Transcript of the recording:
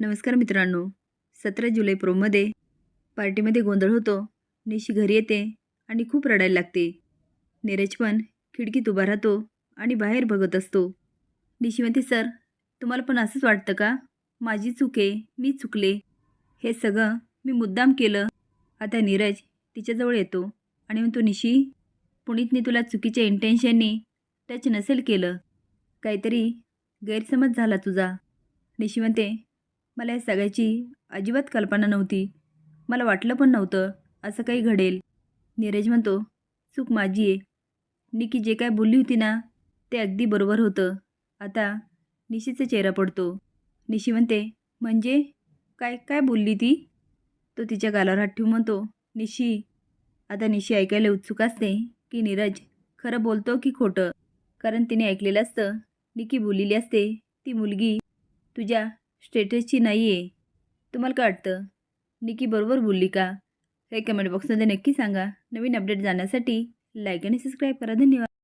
नमस्कार मित्रांनो. सतरा जुलै प्रोमध्ये पार्टीमध्ये गोंधळ होतो. निशी घरी येते आणि खूप रडायला लागते. नीरज पण खिडकीत उभा राहतो आणि बाहेर बघत असतो. निशी म्हणते सर तुम्हाला पण असंच वाटतं का? माझी चूक आहे मी चुकले. हे सगळं मी मुद्दाम केलं. आता नीरज तिच्याजवळ येतो आणि म्हणतो निशी पुणितने तुला चुकीच्या इंटेन्शननी टच नसेल केलं. काहीतरी गैरसमज झाला तुझा. निशी म्हणते मला या सगळ्याची अजिबात कल्पना नव्हती. मला वाटलं पण नव्हतं असं काही घडेल. नीरज म्हणतो चूक माझी आहे. निकी जे काय बोलली होती ना ते अगदी बरोबर होतं. आता निशीचा चेहरा पडतो. निशी म्हणते म्हणजे? काय काय बोलली ती? तो तिच्या गालावर हात ठेवून म्हणतो निशी आता निशी ऐकायला उत्सुक असते की नीरज खरं बोलतो की खोटं? कारण तिने ऐकलेलं असतं. निकी बोललेली असते ती मुलगी तुझ्या स्टेटसची नाही आहे तुम्हाला काय वाटतं? निकी बरोबर बोलली का? हे कमेंट बॉक्समध्ये नक्की सांगा. नवीन अपडेट जाण्यासाठी लाईक आणि सबस्क्राईब करा. धन्यवाद.